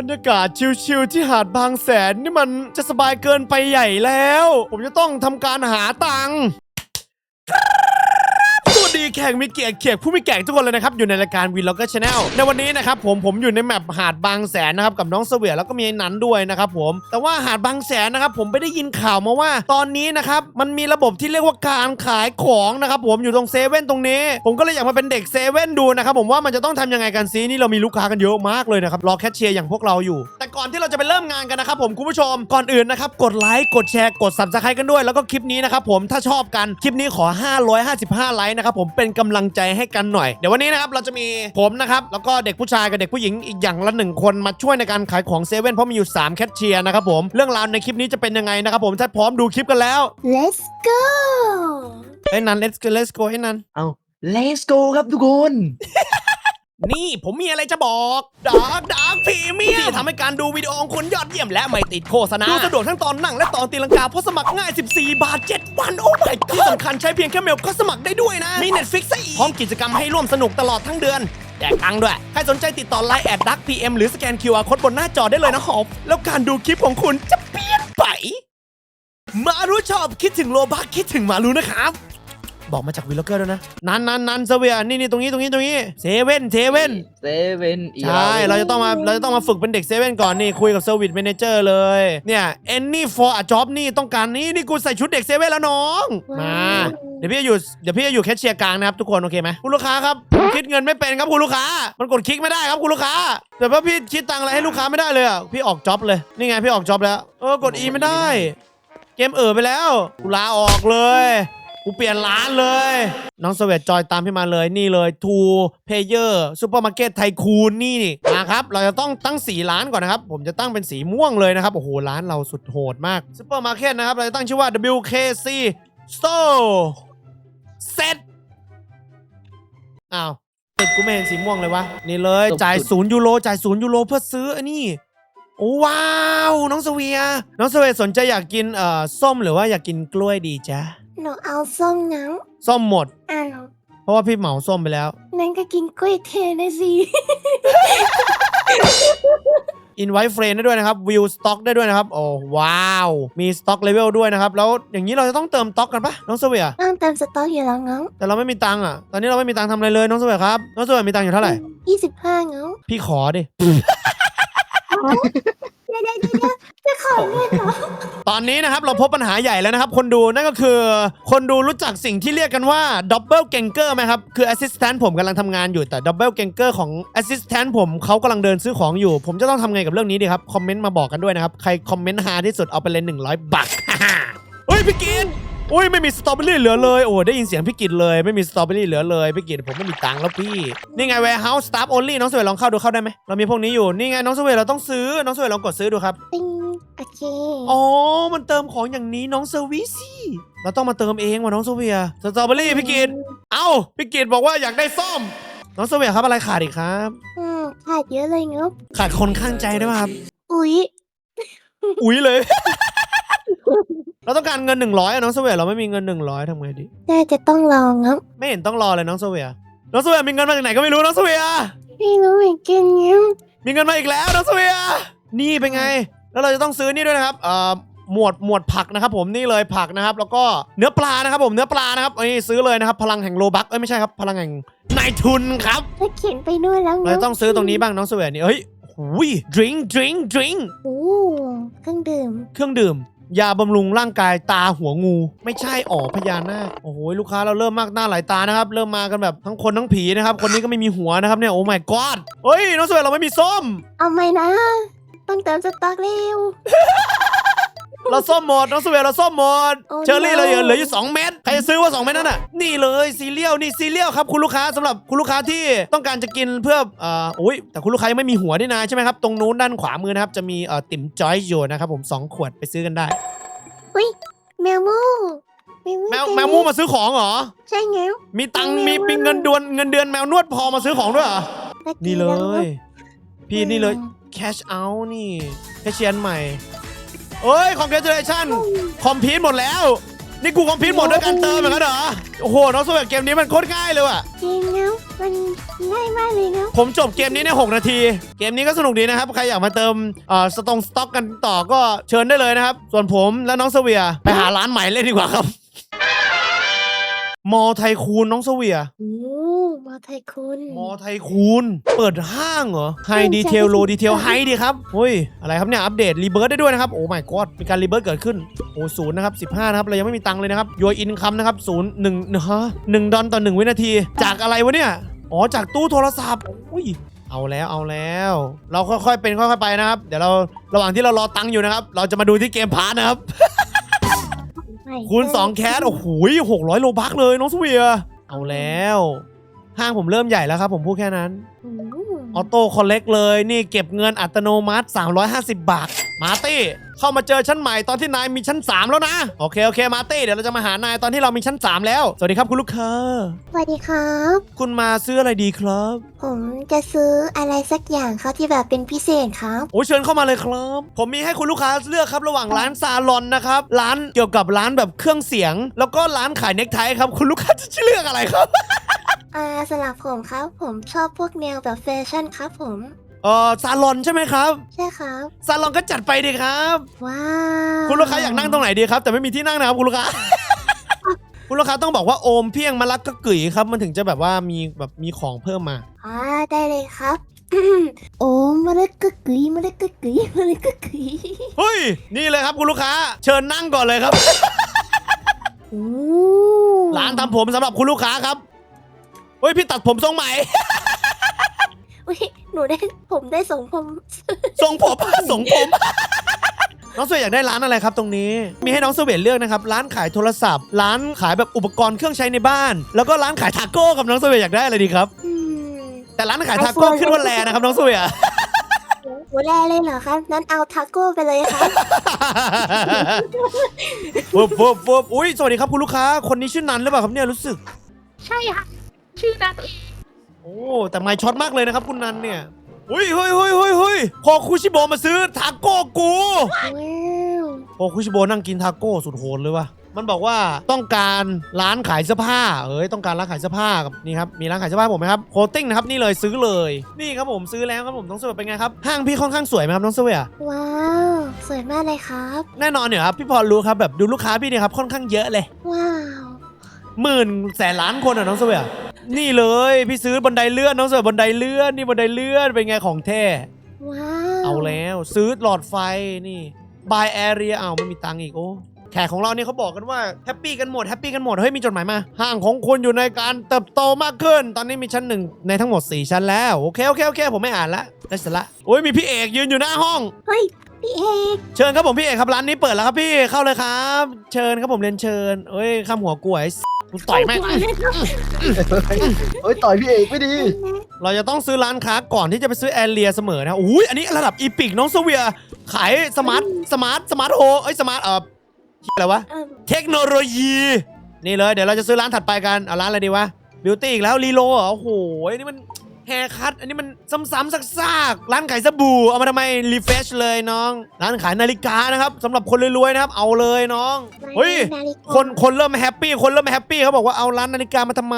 บรรยากาศชิลๆที่หาดบางแสนนี่มันจะสบายเกินไปใหญ่แล้ว ผมจะต้องทำการหาตังค์ แขกมีเกียรติเขียกผู้มีแก่ทุกคนเลยนะครับอยู่ในรายการวีล็อกเกอร์ชาแนลในวันนี้นะครับผมผมอยู่ในแมปหาดบางแสนนะครับกับน้องเสวียแล้วก็มีไอ้นันด้วยนะครับผมแต่ว่าหาดบางแสนนะครับผมไปได้ยินข่าวมาว่า ตอนนี้นะครับมันมีระบบที่เรียกว่าการขายของนะครับผมอยู่ตรงเซเว่นตรงนี้ ผมก็เลยอยากมาเป็นเด็กเซเว่นดูนะครับผมว่ามันจะต้องทำยังไงกันซีนี่เรามีลูกค้ากันเยอะมากเลยนะครับรอแคชเชียร์อย่างพวกเราอยู่ แต่ก่อนที่เราจะไปเริ่มงานกันนะครับผมคุณผู้ชมก่อนอื่นนะครับกดไลค์กดแชร์กด subscribe กันด้วย แล้วก็คลิปนี้นะครับผมถ้าชอบกันคลิปนี้ขอ 555 ไลค์นะครับผมเป็นกำลังใจให้กันหน่อย เดี๋ยววันนี้นะครับเราจะมีผมนะครับแล้วก็เด็กผู้ชายกับเด็กผู้หญิงอีกอย่างละหนึ่งคนมาช่วยในการขายของเซเว่นเพราะมีอยู่ 3 แคชเชียร์นะครับผมเรื่องราวในคลิปนี้จะเป็นยังไงนะครับผมถ้าพร้อมดูคลิปกันแล้ว Let's go ไอ้นัน let's go let's go ไอ้นันเอา let's go ครับทุกคน นี่ผมมีอะไรจะบอกดาร์กดาร์กพรีเมียมที่ทำให้การดูวิดีโอของคุณยอดเยี่ยมและไม่ติดโฆษณา ดูสะดวกทั้งตอนนั่งและตอนตีลังกาเพราะสมัครง่าย 14 บาท 7 วัน โอ้ my god ที่สำคัญใช้เพียงแค่เมลก็สมัครได้ด้วยนะ มี Netflix ซะอีกพร้อมกิจกรรมให้ร่วมสนุกตลอดทั้งเดือนแจกตังค์ด้วย ใครสนใจติดต่อไลน์แอดดักพีเอ็มหรือสแกน QR โค้ดบนหน้าจอได้เลยนะฮอบแล้วการดูคลิปของคุณจะเปลี่ยนไปมารู้ชอบคิดถึงโลบักคิดถึงมารู้นะครับ บอกมาจากวีล็อกเกอร์ด้วยนะ นันนันนันเซเวียนี่นี่ตรงนี้ตรงนี้ตรงนี้เซเว่นเซเว่นเซเว่นอีใช่เราจะต้องมาเราจะต้องมาฝึกเป็นเด็กเซเว่นก่อนนี่คุยกับเซอร์วิสแมเนเจอร์เลยเนี่ย any for a job นี่ต้องการนี่นี่กูใส่ชุดเด็กเซเว่นแล้วน้องมาเดี๋ยวพี่จะอยู่เดี๋ยวพี่จะอยู่แคชเชียร์กลางนะครับทุกคนโอเคไหมคุณลูกค้าครับผมคิดเงินไม่เป็นครับคุณลูกค้า มันกดคลิกไม่ได้ครับคุณลูกค้าแต่ว่าพี่คิดตังค์อะไรให้ลูกค้าไม่ได้เลยอะพี่ออกจ็อบเลยนี่ไงพี่ออกจ็อบแล้วเออกด E ไม่ได้ เกมเออไปแล้วกูลาออกเลย กูเปลี่ยนร้านเลย น้องสเวตจอยตามพี่มาเลยนี่เลยทูเพเยอร์ซูเปอร์มาร์เก็ตไทคูนนี่นี่มาครับ เราจะต้องตั้งสีร้านก่อนนะครับ ผมจะตั้งเป็นสีม่วงเลยนะครับ โอ้โห ร้านเราสุดโหดมากซูเปอร์มาร์เก็ตนะครับ เราจะตั้งชื่อว่า WKC Store เซ็ตอ้าวเซ็ตกูไม่เห็นสีม่วงเลยวะ นี่เลยจ่ายศูนย์ยูโรจ่ายศูนย์ยูโรเพื่อซื้ออันนี้โอ้ว้าว น้องสเวีย น้องสเวียสนใจอยากกินเอ่อส้มหรือว่าอยากกินกล้วยดีจ๊ะหนูเอาส้มน้ส้มหมดำอะหนูเพราะว่าพี่เหมาส้มไปแล้ว นั่นก็กินกล้วยเทนะสิ อินไว้เฟรนได้ด้วยนะครับวิวสต็อกได้ด้วยนะครับ โอ้ว้าว มีสต็อกเลเวลด้วยนะครับ แล้วอย่างนี้เราจะต้องเติมต็อกกันปะน้องสเวียต้องเติมสต๊อกอยู่แล้วเงาแต่เราไม่มีตังค์อะ ตอนนี้เราไม่มีตังค์ทำอะไรเลยน้องสเวียครับ น้องสเวียมีตังค์อยู่เท่าไหร่ ยี่สิบห้าเงาพี่ขอดิ เดี๋ยวเดี๋ยวเดี๋ยว จะขอเงินเหรอ ตอนนี้นะครับเราพบปัญหาใหญ่แล้วนะครับคนดูนั่นก็คือ คนดูรู้จักสิ่งที่เรียกกันว่าดับเบิลเกงเกอร์ไหมครับคือแอสซิสแตนต์ผมกำลังทำงานอยู่แต่ดับเบิลเกงเกอร์ของแอสซิสแตนต์ผมเขากำลังเดินซื้อของอยู่ ผมจะต้องทำไงกับเรื่องนี้ดีครับคอมเมนต์มาบอกกันด้วยนะครับใครคอมเมนต์ฮาที่สุดเอาไปเลย 100 บัก เฮ้ยพี่กินอุ้ยไม่มีสตรอเบอรี่เหลือเลยโอ้ได้ยินเสียงพี่กินเลยไม่มีสตรอเบอรี่เหลือเลยพี่กินผมไม่มีตังค์แล้วพี่นี่ไง warehouse staff only น้องสวยลองเข้าดูเข้าได้ไหมเรามีพวกนี้อยู่นี่ไงน้องสวยเราต้องซื้อน้องสวยลองกดซื้อดูครับปิง โอเค อ๋อ มันเติมของอย่างนี้น้องเซอร์วิสสิเราต้องมาเติมเองว่ะน้องโซเวียสตรอเบอรี่พี่กิตเอ้าพี่กิตบอกว่าอยากได้ส้ม น้องโซเวียครับอะไรขาดอีกครับ อืมขาดเยอะเลยเงาขาดคนข้างใจด้วยป่ะครับ อุ๊ย อุ๊ยเลย เราต้องการเงิน100อะน้องโซเวียเราไม่มีเงิน100ทำไงดี น่าจะต้องลองเงาไม่เห็นต้องรอเลยน้องโซเวียน้องโซเวียมีเงินมาจากไหนก็ไม่รู้น้องโซเวียไม่รู้เหมือนกันเงามีเงินมาอีกแล้วน้องโซเวียนี่เป็นไง แล้วเราจะต้องซื้อนี่ด้วยนะครับเอ่อหมวดหมวดผักนะครับ ผมนี่เลยผักนะครับ แล้วก็เนื้อปลานะครับ ผมเนื้อปลานะครับอันนี้ซื้อเลยนะครับ พลังแห่งโลบักเอ้ยไม่ใช่ครับ พลังแห่งนายทุนครับถ้าเขียนไปด้วยแล้วเราเงาจะต้องซื้อตรงนี้บ้างน้องเสวียนี่เฮ้ยหุยดริงดริงดริงโอ้เครื่องดื่ม เครื่องดื่ม ยาบำรุงร่างกายตาหัวงู ไม่ใช่อ๋อพญานาคโอ้โหลูกค้าเราเริ่มมากหน้าหลายตานะครับ เริ่มมากันแบบทั้งคนทั้งผีนะครับ คนนี้ก็ไม่มีหัวนะครับเนี่ยโอ้ my god เฮ้ยน้องเสวียเราไม่มีส้ม เอาไหมนะ ต้องเติมสต๊อกเร็ว เราส้มหมดน้องเสวียเราส้มหมด โอ้เชอรี่ no เราเหลือเหลืออยู่ 2 เม็ดใครจะซื้อว่า 2 เม็ดนั่นน่ะนี่เลยซีเรียลนี่ซีเรียลครับคุณลูกค้าสำหรับคุณลูกค้าที่ต้องการจะกินเพื่อเอ่ออุ้ยแต่คุณลูกค้ายังไม่มีหัวนี่นะใช่ไหมครับ ตรงนู้นด้านขวามือนะครับ จะมีเอ่อติ๋มจอยอยู่นะครับผมสองขวดไปซื้อกันได้ แมวมูแมวมูแมวตัวแมวมูมาซื้อของเหรอ ใช่เงามีตังค์แมวมีมูมีเงินเดือนเงินเดือนแมวนวดพอมาซื้อของด้วยเหรอมื่อกี้นี่เลแวยพี่นี่เลย cash out นี่แคชเชียร์ใหม่เอ้ย congratulation คอมพิวหมดแล้ว นี่กูคอมพิวต์หมดด้วยการเติมเหมือนกันเหรอ โอ้โหน้องสเวตเกมนี้มันโคตรง่ายเลยว่ะจริงนะมันง่ายมากเลยเนาะผมจบเกมนี้ใน 6 นาที เกมนี้ก็สนุกดีนะครับ ใครอยากมาเติมเอ่อสตองสต็อกกันต่อก็เชิญได้เลยนะครับ ส่วนผมและน้องเสเวียไปหาร้านใหม่เล่นดีกว่าครับ มอไทคูนน้องเสเวีย โอ้มาไทยคุณ มอไทคูนเปิดห้างเหรอไฮดีเทลโลดีเทลไฮดีครับเฮ้ยอะไรครับเนี่ยอัปเดตรีเบิร์ดได้ด้วยนะครับ โอ้ my god มีการรีเบิร์ดเกิดขึ้น โอ้ศูนย์นะครับ15นะครับ เรายังไม่มีตังค์เลยนะครับยัวอินคัมนะครับศูนย์หนึ่งฮะหนึ่งดอลต่อหนึ่งวินาที จากอะไรวะเนี่ย อ๋อ จากตู้โทรศัพท์อุ้ย เอาแล้วเอาแล้ว เราค่อยๆเป็นค่อยๆไปนะครับ เดี๋ยวเราระหว่างที่เรารอตังค์อยู่นะครับ เราจะมาดูที่เกมพาร์ทนะครับ คูณ2แคสโอ้โหหกร้อยโลบักเลยน้องสเวียเอาแล้ว ห้างผมเริ่มใหญ่แล้วครับ ผมพูดแค่นั้นโอ้ออโต้คอลเลกเลยนี่เก็บเงินอัตโนมัติ 350 บาท มาร์ตี้ เข้ามาเจอชั้นใหม่ตอนที่นายมีชั้น 3 แล้วนะ โอเค โอเค มาร์ตี้เดี๋ยวเราจะมาหานายตอนที่เรามีชั้น 3 แล้ว สวัสดีครับคุณลูกค้า สวัสดีครับ คุณมาซื้ออะไรดีครับ ผมจะซื้ออะไรสักอย่างครับที่แบบเป็นพิเศษครับ โอ้ยเชิญเข้ามาเลยครับ ผมมีให้คุณลูกค้าเลือกครับระหว่างร้านซาลอนนะครับ ร้านเกี่ยวกับร้านแบบเครื่องเสียง แล้วก็ร้านขายเน็กไทครับ คุณลูกค้าจะเลือกอะไรครับ อ่าสำหรับผมครับ ผมชอบพวกแนวแบบแฟชั่นครับผม เออซาลอนใช่ไหมครับใช่ครับ ซาลอนก็จัดไปดีครับ ว้าวคุณลูกค้าอยากนั่งตรงไหนดีครับ แต่ไม่มีที่นั่งนะครับคุณลูกค้า คุณลูกค้าต้องบอกว่าโอมเพียงมะลักกะกึ๋ยครับ มันถึงจะแบบว่ามีแบบมีของเพิ่มมา อ่าได้เลยครับ โอ้มาเลกกะกึยมาเลกกะกึยมาเลกกะกึยเฮ้ย นี่เลยครับคุณลูกค้า เชิญนั่งก่อนเลยครับ โอ้ร้านทำผมสำหรับคุณลูกค้าครับ เฮ้ยพี่ตัดผมทรงใหม่ อุ๊ยหนูได้ผมได้ส่งผม ทรงผมทรงผม น้องสเวยอยากได้ร้านอะไรครับตรงนี้ มีให้น้องสเวยเลือกนะครับ ร้านขายโทรศัพท์ ร้านขายแบบอุปกรณ์เครื่องใช้ในบ้าน แล้วก็ร้านขายทาโก้กับน้องสเวยอยากได้อะไรดีครับ อืมแต่ร้านขายทาโก้ขึ้นว่าแลนะครับน้องสเวยหัวแรเลยเหรอครับนั้นเอาทาโก้ไปเลยครับฟุบฟุบฟุบอุ้ยสวัสดีครับคุณลูกค้า คนนี้ชื่อนันหรือเปล่าครับเนี่ยรู้สึก ใช่ค่ะ ชื่อนัทเองโอ้ แต่ไม่ช็อตมากเลยนะครับคุณนันเนี่ยอุ้ยเฮ้ยเฮ้ยเฮ้ยเฮ้ยพอคุชิโบมาซื้อทาโก้กูว้าวพอคุชิโบนั่งกินทาโก้สุดโหดเลยว่ะมันบอกว่าต้องการร้านขายเสื้อผ้า เอ้ยต้องการร้านขายเสื้อผ้ากับนี่ครับมีร้านขายเสื้อผ้าผมไหมครับโคตติ้งนะครับนี่เลยซื้อเลย นี่ครับผมซื้อแล้วครับผมน้องเสวยเป็นไงครับห้างพี่ค่อนข้างสวยไหมครับน้องเสวยอะว้าวสวยมากเลยครับ แน่นอนเนี่ยครับพี่พอรู้ครับแบบดูลูกค้าพี่เนี่ยครับค่อนข้างเยอะเลย ว้าวหมื่นแสนล้านคนอะน้องเสวยอะ นี่เลยพี่ซื้อบันไดเลื่อนน้องเสวยบันไดเลื่อนนี่บันไดเลื่อนเป็นไงของแท้ว้าวเอาแล้วซื้อหลอดไฟนี่บายแอเรียอ้าวไม่มีตังค์อีกโอ้แขกของเราเนี่ยเขาบอกกันว่าแฮปปี้กันหมดแฮปปี้กันหมดเฮ้ยมีจดหมายมาห้างของคุณอยู่ในการเติบโตมากขึ้น ตอนนี้มีชั้นหนึ่งในทั้งหมด 4 ชั้นแล้วโอเคโอเคโอเคผมไม่อ่านละได้เสร็จละโอ้ยมีพี่เอกยืนอยู่หน้าห้อง เฮ้ยพี่เอกเชิญครับผมพี่เอกครับร้านนี้เปิดแล้วครับพี่เข้าเลยครับ เชิญครับผมเรียนเชิญเอ้ยข้ามหัวกล้วย กูต่อยแม่ง เฮ้ยต่อยพี่เอกไม่ดีเราจะต้องซื้อร้านค้าก่อนที่จะไปซื้อแอเรียเสมอนะอุ้ยอันนี้ระดับอีพิกน้องเสเวียขายสมาร์ทสมาร์ทสมาร์ทโฮเอ้ยสมาร์ทเอ่ออะไรวะ เอิ่มเทคโนโลยี นี่เลยเดี๋ยวเราจะซื้อร้านถัดไปกัน เอาร้านอะไรดีวะ บิวตี้อีกแล้วรีโลเหรอโอ้โหนี่มัน แฮร์คัทอันนี้มันซ้ำๆซากๆร้านขายสบู่เอามาทำไมรีเฟชเลยน้อง ร้านขายนาฬิกานะครับสำหรับคนรวยๆนะครับ เอาเลยน้องเฮ้ยนาฬิกาคนคนเริ่มแฮปปี้คนเริ่มแฮปปี้เขาบอกว่าเอาร้านนาฬิกามาทำไม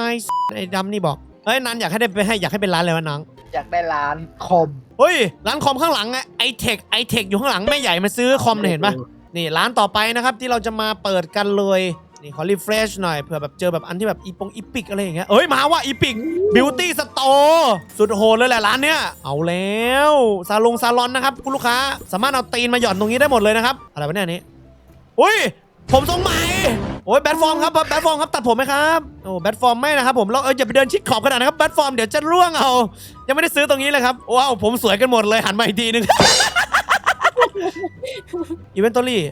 ไอ้ดำนี่บอกเฮ้ยนันอยากให้ได้ไปให้อยากให้เป็นร้านอะไรวะน้องอยากได้ร้านคอมเฮ้ยร้านคอมข้างหลังไงไอเทคไอเทคอยู่ข้างหลังแม่ใหญ่มาซื้อคอมเนี่ยเห็นปะนี่ร้านต่อไปนะครับที่เราจะมาเปิดกันเลย นี่ขอรีเฟรชหน่อยเผื่อแบบเจอแบบอันที่แบบอีปงอีปิกอะไรอย่างเงี้ยเอ้ยมาว่าอีปิกบิวตี้สโตร์สุดโหดเลยแหละร้านเนี้ยเอาแล้วซาลงซาลอนนะครับคุณลูกค้า สามารถเอาตีนมาหย่อนตรงนี้ได้หมดเลยนะครับอะไรวะเนี่ยนี้อุ้ยผมทรงใหม่โอ้ยแบทฟอร์มครับแบทฟอร์มครับตัดผมไหมครับโอ้แบทฟอร์มไม่นะครับผมเราเอออย่าไปเดินชิดขอบขนาดนั้นครับแบทฟอร์มเดี๋ยวจะร่วงเอา ยังไม่ได้ซื้อตรงนี้เลยครับว้าวผมสวยกันหมดเลยหันมาอีกทีนึงอีเวนต์ตอรี่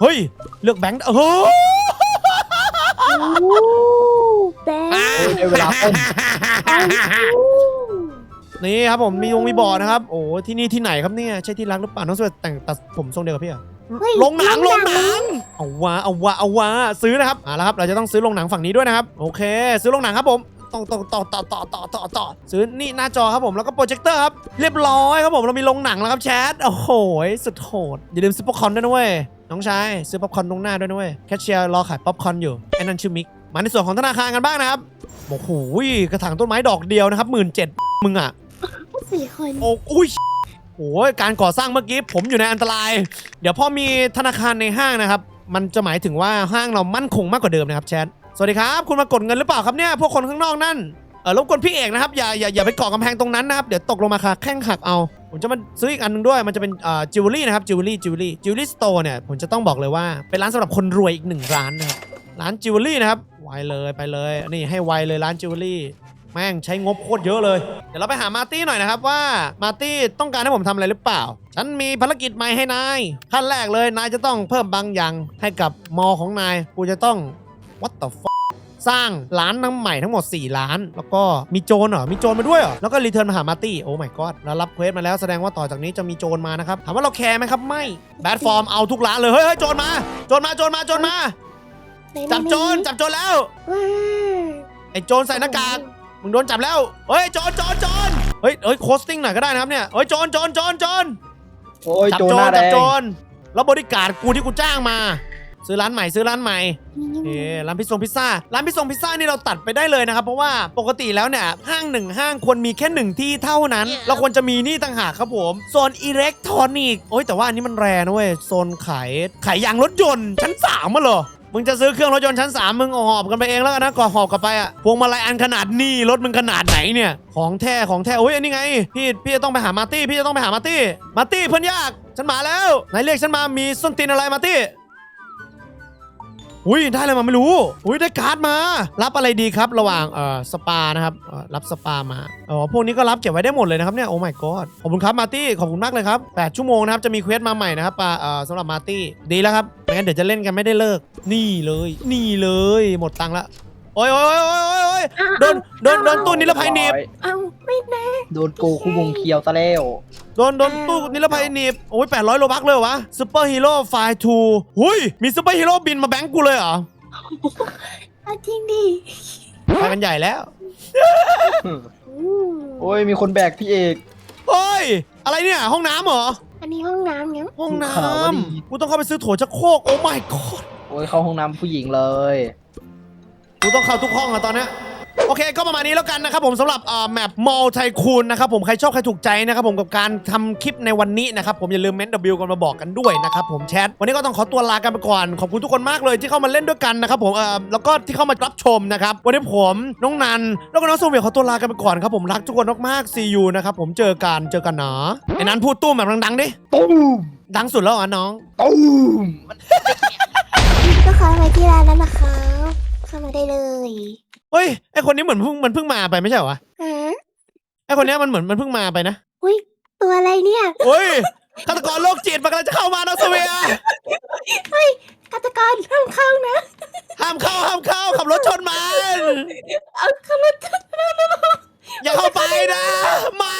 เฮ้ย เลือกแบงค์โอ้โหโอ้ แบงค์เฮ้ยได้เวลาเต้นนี่ครับผมมีวงมีบอร์ดนะครับ โอ้ที่นี่ที่ไหนครับเนี่ยใช่ที่รักหรือเปล่าน้องสวยแต่งตัดผมทรงเดียวกับพี่อะเฮ้ยลงหนังลงหนังเอาวะเอาวะเอาวะซื้อนะครับเอาละครับเราจะต้องซื้อลงหนังฝั่งนี้ด้วยนะครับ โอเค ซื้อลงหนังครับผม ต้องต้องต่อต่อต่อต่อต่อต่อซื้อนี่หน้าจอครับผมแล้วก็โปรเจคเตอร์ครับเรียบร้อยครับผมเรามีลงหนังแล้วครับแชทโอ้โหสุดโหดอย่าลืมซื้อป๊อปคอร์นด้วยนะเว้ยน้องชายซื้อป๊อปคอร์นตรงหน้าด้วยนะเว้ยแคชเชียร์รอขายป๊อปคอร์นอยู่ไอ้นั่นชื่อมิกมาในส่วนของธนาคารกันบ้างนะครับโอ้โหกระถางต้นไม้ดอกเดียวนะครับหมื่นเจ็ดมึงอะสี่คนโอ้อุ้ยโอ้ยการก่อสร้างเมื่อกี้ผมอยู่ในอันตราย เดี๋ยวพอมีธนาคารในห้างนะครับ มันจะหมายถึงว่าห้างเรามั่นคงมากกว่าเดิมนะครับแชท สวัสดีครับ คุณมากดเงินหรือเปล่าครับเนี่ยพวกคนข้างนอกนั่นเออรบกวนพี่เอกนะครับอย่าอย่าอย่าไปเกาะกำแพงตรงนั้นนะครับเดี๋ยวตกลงมาค่ะแข้งหักเอา ผมจะมาซื้ออีกอันหนึงด้วยมันจะเป็นเอ่อจิวเวลรี่นะครับจิวเวลรี่จิวเวลรี่จิวเวลรี่สโตร์เนี่ยผมจะต้องบอกเลยว่าเป็นร้านสำหรับคนรวยอีกหนึ่งร้านนะครับร้านจิวเวลรี่นะครับไวเลยไปเลยนี่ให้ไวเลยร้านจิวเวลรี่แม่งใช้งบโคตรเยอะเลย เดี๋ยวเราไปหามาร์ตี้หน่อยนะครับว่ามาร์ตี้ต้องการให้ผมทำอะไรหรือเปล่า ฉันมีภารกิจใหม่ให้นายขั้นแรกเลยนายจะต้องเพิ่มบางอย่างให้กับมอของนายกูจะต้อง what the fuck สร้างร้านน้ำใหม่ทั้งหมด 4 ล้าน แล้วก็มีโจรเหรอ มีโจรมาด้วยเหรอ แล้วก็รีเทิร์นมาหามาร์ตี้ โอ้ my god เรารับเควสมาแล้วแสดงว่าต่อจากนี้จะมีโจรมานะครับ ถามว่าเราแคร์ไหมครับ ไม่ แบดฟอร์มเอาทุกร้านเลย เฮ้ยเฮ้ยโจรมา โจรมา โจรมา โจรมา จับโจร จับโจรแล้วว้าไอ้โจรใส่หน้ากาก มึงโดนจับแล้ว เฮ้ย โจร โจร โจร เฮ้ย เฮ้ย โคสติ้งหน่อยก็ได้นะครับเนี่ย เฮ้ย โจร โจร โจร โจรโอ้ยจับโจรโจหรน้าแดจับงโจร แล้วบริการกูที่กูจ้างมา ซื้อร้านใหม่ซื้อร้านใหม่นี่เอ๊ะร้านพิซซ่งพิซซ่าร้านพิซซ่งพิซซ่านี่เราตัดไปได้เลยนะครับเพราะว่าปกติแล้วเนี่ยห้างหนึ่งห้างควรมีแค่หนึ่งที่เท่านั้น เราควรจะมีนี่ต่างหากครับผมโซนอิเล็กทรอนิกส์โอ้ยแต่ว่าอันนี้มันแรนะเว้ยโซนขายขายยางรถยนต์ชั้นสามมาเหรอมึงจะซื้อเครื่องรถยนต์ชั้น 3 มึงเอาหอบกันไปเองแล้วกันนะก่อนหอบกลับไปอะพวงมาลัยอันขนาดนี้รถมึงขนาดไหนเนี่ย ของแท้ของแท้โอ้ยอันนี้ไง พี่พี่จะต้องไปหามาร์ตี้พี่จะต้องไปหามาร์ตี้มาร์ตี้เพื่อนยาก ฉันมาแล้วไหนเรียกฉันมามีส้นตีนอะไรมาร์ตี้ อุ้ยได้อะไรมาไม่รู้อุ้ยได้การ์ดมา รับอะไรดีครับ ระหว่างเอ่อสปานะครับเอ่อรับสปามาอ๋อพวกนี้ก็รับเก็บไว้ได้หมดเลยนะครับเนี่ยโอ้ my god ขอบคุณครับมาร์ตี้ขอบคุณมากเลยครับ8ชั่วโมงนะครับจะมีเควสมาใหม่นะครับปาเอ่อสำหรับมาร์ตี้ดีแล้วครับไม่งั้นเดี๋ยวจะเล่นกันไม่ได้เลิกนี่เลย นี่เลย หมดตังค์ละ โอ้ยโอ้ยโอ้ยโอ้ยโอ้ยโดนโดนโดนตู้นิรภัยหนีบเอาไม่นะโดนโกคู่วงเคียวซะแล้วโดนโดนตู้นิรภัยหนีบโอ้ย800โลบักเลยเหรอวะซูเปอร์ฮีโร่ไฟทูหุยมีซูเปอร์ฮีโร่บินมาแบงก์กูเลยเหรอเอาจริงดิไปกันใหญ่แล้วโอ้ยมีคนแบกพี่เอกเฮ้ยอะไรเนี่ยห้องน้ำเหรออันนี้ห้องน้ำเนี่ยห้องน้ำกูต้องเข้าไปซื้อโถชักโครกโอ้ my god โอ้ยเข้าห้องน้ำผู้หญิงเลย กูต้องเข้าทุกห้องอะตอนเนี้ยโอเคก็ประมาณนี้แล้วกันนะครับผมสำหรับแมปมอลไทคูนนะครับผมใครชอบใครถูกใจนะครับผมกับการทำคลิปในวันนี้นะครับผมอย่าลืมเมนต์วิกันมาบอกกันด้วยนะครับผมแชทวันนี้ก็ต้องขอตัวลากันไปก่อน ขอบคุณทุกคนมากเลยที่เข้ามาเล่นด้วยกันนะครับผมเอ่อแล้วก็ที่เข้ามารับชมนะครับวันนี้ผมน้องนัน แล้วก็น้องโซเวียขอตัวลากันไปก่อนครับผมรักทุกคนมากๆซีอูนะครับผมเจอกันเจอกันนะไอ้นั้นพูดตู้มแบบดังๆดิตุ้มดังสุดแล้วเหรอน้องตุ้มก็เข้ามาที่ร้านแล้วนะคะเข้ามา ได้เลยเฮ้ยไอคนนี้เหมือนเพิ่งมันเพิ่งมาไปไม่ใช่เหรอฮะไอคนนี้มันเหมือนมันเพิ่งมาไปนะอุ้ยตัวอะไรเนี่ยเฮ้ยฆาตกรโรคจิตมันกำลังจะเข้ามาน้อสเวียเฮ้ยฆาตกรห้ามเข้านะห้ามเข้าห้ามเข้าขับรถชนมันเอาเข้ามาอย่าเข้าไปนะไม่